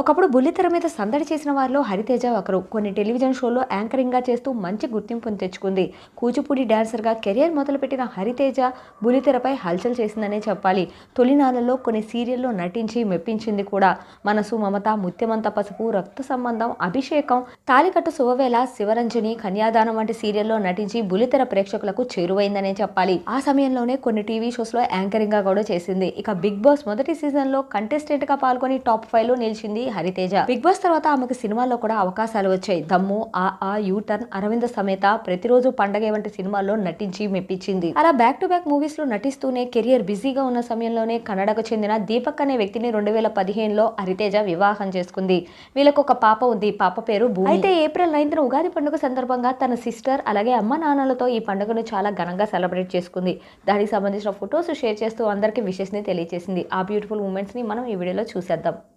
ఒకప్పుడు బుల్లితెర మీద సందడి చేసిన వారిలో హరితేజ ఒకరు. కొన్ని టెలివిజన్ షోల్లో యాంకరింగ్గా చేస్తూ మంచి గుర్తింపును తెచ్చుకుంది. కూచిపూడి డాన్సర్గా కెరియర్ మొదలుపెట్టిన హరితేజ బుల్లితెరపై హల్చల్ చేసిందనే చెప్పాలి. తొలినాళ్ళలో కొన్ని సీరియల్లో నటించి మెప్పించింది కూడా. మనసు మమత ముత్యమంత పసుపు రక్త సంబంధం అభిషేకం తాలికట్టు శుభవేళ శివరంజని కన్యాదానం వంటి సీరియల్లో నటించి బుల్లితెర ప్రేక్షకులకు చేరువైందనే చెప్పాలి. ఆ సమయంలోనే కొన్ని టీవీ షోస్లో యాంకరింగ్గా కూడా చేసింది. ఇక బిగ్ బాస్ మొదటి సీజన్లో కంటెస్టెంట్గా పాల్గొని టాప్ ఫైవ్లో నిలిచింది హరితేజ. బిగ్ బాస్ తర్వాత ఆమెకు సినిమాల్లో కూడా అవకాశాలు వచ్చాయి. దమ్ము ఆ ఆ యూ టర్న్ అరవింద సమేత ప్రతిరోజు పండగ వంటి సినిమాల్లో నటించి మెప్పించింది. అలా బ్యాక్ టు బ్యాక్ మూవీస్లో నటిస్తూనే కెరియర్ బిజీగా ఉన్న సమయంలోనే కన్నడకు చెందిన దీపక్ అనే వ్యక్తిని రెండు వేల పదిహేనులో హరితేజ వివాహం చేసుకుంది. వీళ్ళకు ఒక పాప ఉంది. పాప పేరు అయితే ఏప్రిల్ నైన్త్ ఉగాది పండుగ సందర్భంగా తన సిస్టర్ అలాగే అమ్మ నాన్నలతో ఈ పండుగను చాలా ఘనంగా సెలబ్రేట్ చేసుకుంది. దానికి సంబంధించిన ఫొటోస్ షేర్ చేస్తూ అందరికీ విషెస్ని తెలియజేసింది ఆ బ్యూటిఫుల్ మూమెంట్స్ని మనం ఈ వీడియోలో చూసేద్దాం.